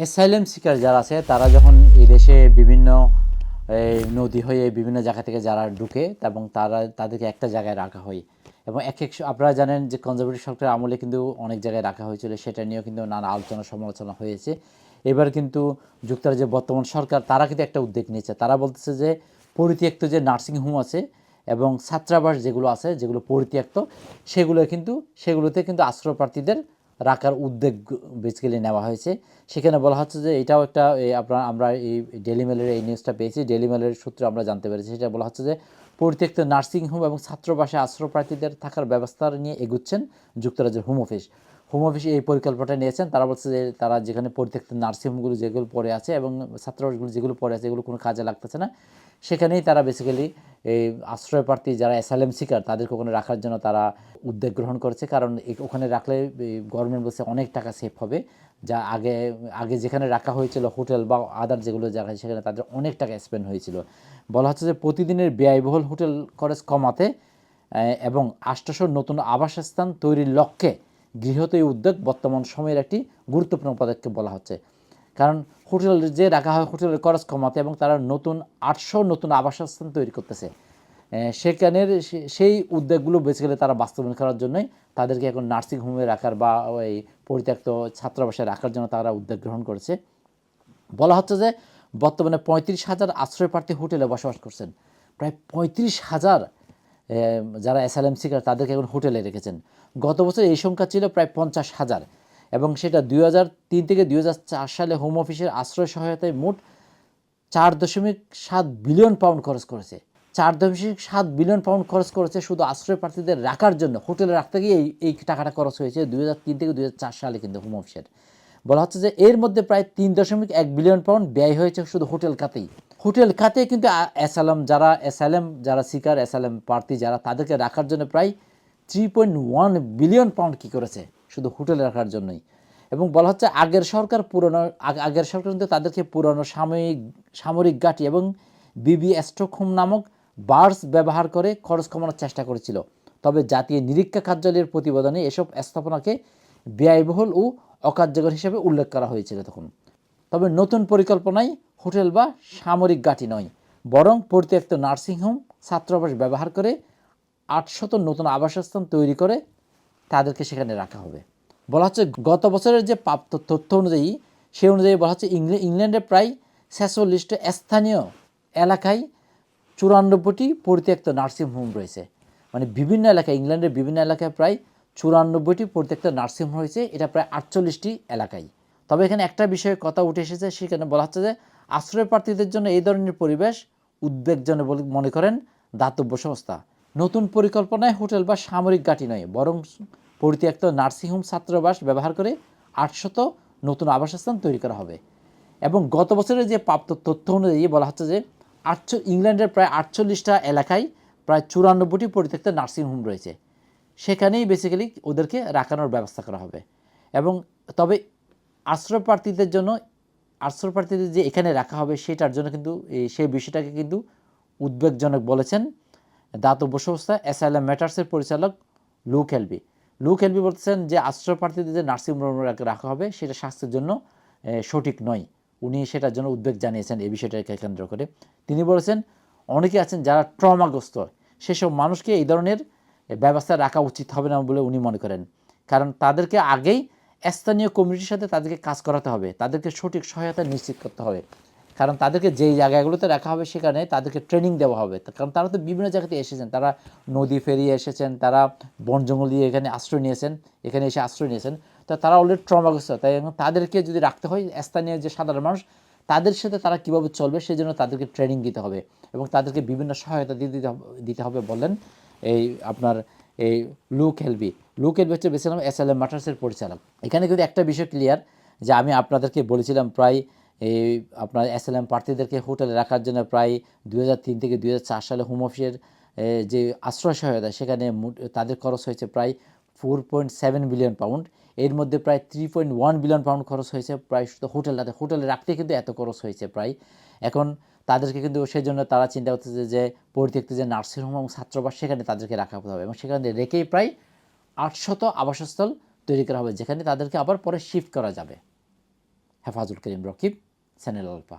Asylum seeker যারা আছে, তারা যখন এই দেশে বিভিন্ন নদী হয়ে বিভিন্ন জায়গা থেকে যারা ঢুকে, এবং তারা, তাদেরকে একটা জায়গায় রাখা হয়। এবং এক এক আপনারা জানেন যে কনজারভেটিভ সরকারের আমলে কিন্তু অনেক জায়গায় রাখা হয়েছিল, সেটা নিয়েও কিন্তু নানা আলোচনা সমালোচনা হয়েছে। এবার কিন্তু যুক্তরাজ্যের বর্তমান সরকার, তারা কিন্তু একটা উদ্যোগ নিয়েছে। তারা বলতেছে যে পরিত্যক্ত যে নার্সিং হোম আছে এবং ছাত্রাবাস যেগুলো আছে, যেগুলো পরিত্যক্ত, সেগুলো কিন্তু, সেগুলোতে কিন্তু আশ্রয় প্রার্থীদের রাখার উদ্যোগ বেসিক্যালি নেওয়া হয়েছে। সেখানে বলা হচ্ছে যে এটাও একটা আপনার আমরা এই ডেলি মেলের এই নিউজটা পেয়েছি। ডেলি মেলের সূত্রে আমরা জানতে পেরেছি। সেটা বলা হচ্ছে যে পরিত্যক্ত নার্সিংহোম এবং ছাত্রবাসে আশ্রয়প্রার্থীদের থাকার ব্যবস্থা নিয়ে এগুচ্ছেন যুক্তরাজ্যের হোম অফিস হোম অফিস এই পরিকল্পনাটা নিয়েছেন। তারা বলছে যে তারা যেখানে পরিত্যক্ত নার্সিংহোমগুলো যেগুলো পড়ে আছে এবং ছাত্রাবাসগুলো যেগুলো পড়ে আছে এগুলো কোনো কাজে লাগতেছে না। সেখানেই তারা বেসিক্যালি এই আশ্রয় প্রার্থী যারা অ্যাসাইলেম শিকার তাদেরকে ওখানে রাখার জন্য তারা উদ্যোগ গ্রহণ করেছে। কারণ ওখানে রাখলে গভর্নমেন্ট বলছে অনেক টাকা সেভ হবে। যা আগে আগে যেখানে রাখা হয়েছিল হোটেল বা আদার যেগুলো জায়গা সেখানে তাদের অনেক টাকা স্পেন্ড হয়েছিল। বলা হচ্ছে যে প্রতিদিনের ব্যয়বহুল হোটেল খরচ কমাতে এবং আষ্টশো নতুন আবাসস্থান তৈরির লক্ষ্যে গৃহীত এই উদ্যোগ বর্তমান সময়ের একটি গুরুত্বপূর্ণ পদক্ষেপ বলা হচ্ছে। কারণ হোটেল যে রাখা হয়, হোটেলের খরচ কমাতে এবং তারা নতুন আটশো নতুন আবাসস্থান তৈরি করতেছে। সেখানের সেই উদ্যোগগুলো বেসিক্যালি তারা বাস্তবায়ন করার জন্যই তাদেরকে এখন নার্সিং হোমে রাখার বা ওই পরিত্যক্ত ছাত্রাবাসে রাখার জন্য তারা উদ্যোগ গ্রহণ করেছে। বলা হচ্ছে যে বর্তমানে পঁয়ত্রিশ হাজার আশ্রয় প্রার্থী হোটেলে বসবাস করছেন। প্রায় পঁয়ত্রিশ হাজার যারা অ্যাসাইলাম সিকার তাদেরকে এখন হোটেলে রেখেছেন। গত বছর এই সংখ্যা ছিল প্রায় পঞ্চাশ হাজার এবং সেটা দুই হাজার তিন থেকে দুই হাজার চার সালে হোম অফিসের আশ্রয় সহায়তায় মোট চার দশমিক সাত বিলিয়ন পাউন্ড খরচ করেছে। চার দশমিক সাত বিলিয়ন পাউন্ড খরচ করেছে শুধু আশ্রয় প্রার্থীদের রাখার জন্য। হোটেলে রাখতে গিয়ে এই এই টাকাটা খরচ হয়েছে দুই হাজার তিন থেকে দুই হাজার চার সালে কিন্তু হোম অফিসের বলা হচ্ছে যে এর মধ্যে প্রায় তিন দশমিক এক বিলিয়ন পাউন্ড ব্যয় হয়েছে শুধু হোটেল খাতেই। হোটেল খাতে কিন্তু অ্যাসালাম যারা অ্যাসালাম যারা সিকার অ্যাসালাম প্রার্থী যারা, তাদেরকে রাখার জন্য প্রায় three point one billion pound কী করেছে? শুধু হোটেলে রাখার জন্যই। এবং বলা হচ্ছে আগের সরকার পুরনো, আগ- আগের সরকার কিন্তু তাদেরকে পুরনো সাময়িক, সামরিক ঘাঁটি এবং বিবি স্টকহোম নামক বার্স ব্যবহার করে খরচ কমানোর চেষ্টা করেছিল। তবে জাতীয় নিরীক্ষা কার্যালয়ের প্রতিবেদনে এসব স্থাপনাকে ব্যয়বহুল ও অকার্যকর হিসেবে উল্লেখ করা হয়েছিল তখন। তবে নতুন পরিকল্পনায় হোটেল বা সামরিক ঘাঁটি নয়, বরং পরিত্যক্ত নার্সিংহোম ছাত্রাবাস ব্যবহার করে আটশত নতুন আবাসস্থান তৈরি করে তাদেরকে সেখানে রাখা হবে। বলা হচ্ছে গত বছরের যে প্রাপ্ত তথ্য অনুযায়ী সেই অনুযায়ী বলা হচ্ছে ইংল্যান্ডে প্রায় ছেচল্লিশটা স্থানীয় এলাকায় চুরানব্বইটি পরিত্যক্ত নার্সিং হোম রয়েছে। মানে বিভিন্ন এলাকায়, ইংল্যান্ডের বিভিন্ন এলাকায় প্রায় চুরানব্বইটি পরিত্যক্ত নার্সিং হোম রয়েছে, এটা প্রায় আটচল্লিশটি এলাকায়। তবে এখানে একটা বিষয়ে কথা উঠে এসেছে, সেখানে বলা হচ্ছে যে আশ্রয় প্রার্থীদের জন্য এই ধরনের পরিবেশ উদ্বেগজনক বলে মনে করেন দাতব্য সংস্থা। নতুন পরিকল্পনায় হোটেল বা সামরিক ঘাঁটি নয়, বরং পরিত্যক্ত নার্সিংহোম ছাত্রাবাস ব্যবহার করে আটশত নতুন আবাসস্থান তৈরি করা হবে। এবং গত বছরের যে প্রাপ্ত তথ্য অনুযায়ী বলা হচ্ছে যে আটশো, ইংল্যান্ডের প্রায় আটচল্লিশটা এলাকায় প্রায় চুরানব্বইটি পরিত্যক্ত নার্সিংহোম রয়েছে। সেখানেই বেসিক্যালি ওদেরকে রাখানোর ব্যবস্থা করা হবে। এবং তবে আশ্রয় প্রার্থীদের জন্য আশ্রয় প্রার্থীদের যে এখানে রাখা হবে সেটার জন্য কিন্তু সেই বিষয়টাকে কিন্তু উদ্বেগজনক বলেছেন দাতব্য সংস্থা অ্যাসাইলাম ম্যাটার্সের পরিচালক লুক হেলবি। লুক হেলবি বলতেছেন যে আশ্রয় প্রার্থীদের যে নার্সিং হোম রাখা হবে সেটা স্বাস্থ্যের জন্য সঠিক নয়। উনি সেটার জন্য উদ্বেগ জানিয়েছেন এই বিষয়টাকে কেন্দ্র করে। তিনি বলেছেন, অনেকে আছেন যারা ট্রমাগ্রস্ত, সেসব মানুষকে এই ধরনের ব্যবস্থা রাখা উচিত হবে না বলে উনি মনে করেন। কারণ তাদেরকে আগেই স্থানীয় কমিউনিটির সাথে তাদেরকে কাজ করাতে হবে, তাদেরকে সঠিক সহায়তা নিশ্চিত করতে হবে। কারণ তাদেরকে যেই জায়গাগুলোতে রাখা হবে সেখানে তাদেরকে ট্রেনিং দেওয়া হবে। কারণ তারা তো বিভিন্ন জায়গাতে এসেছেন, তারা নদী ফেরিয়ে এসেছেন, তারা বন জঙ্গল দিয়ে এখানে আশ্রয় নিয়েছেন, এখানে এসে আশ্রয় নিয়েছেন। তো তারা অলরেডি ট্রমাগ্রস্ত তাই তাদেরকে যদি রাখতে হয়, স্থানীয় যে সাধারণ মানুষ, তাদের সাথে তারা কীভাবে চলবে সেই জন্য তাদেরকে ট্রেনিং দিতে হবে এবং তাদেরকে বিভিন্ন সহায়তা দিয়ে দিতে দিতে হবে বললেন এই আপনার এই লুক হেলবি লু হেলবি হচ্ছে বেশিরভাগ এস এল এম মাটার্সের পরিচালক। এখানে কিন্তু একটা বিষয় ক্লিয়ার যে আমি আপনাদেরকে বলেছিলাম প্রায় এই আপনার এস এল এম প্রার্থীদেরকে হোটেলে রাখার জন্য প্রায় হাজার তিন থেকে দু হাজার চার সালে হোম অফিসের যে আশ্রয় সহায়তা, সেখানে তাদের খরচ হয়েছে প্রায় four point seven billion pound এর মধ্যে প্রায় three point one billion pound খরচ হয়েছে প্রায় শুধু হোটেলটাতে। হোটেলে রাখতে কিন্তু এত খরচ হয়েছে প্রায়। এখন তাদেরকে কিন্তু সেই জন্য তারা চিন্তা করতেছে যে, পরিত্যক্ত যে নার্সিংহোম এবং ছাত্রবাস সেখানে তাদেরকে রাখা হবে এবং সেখানে রেখেই প্রায় আটশত আবাসস্থল তৈরি করা হবে, যেখানে তাদেরকে আবার পরে শিফট করা যাবে। Hefazul Karim Rakib channel Alpha.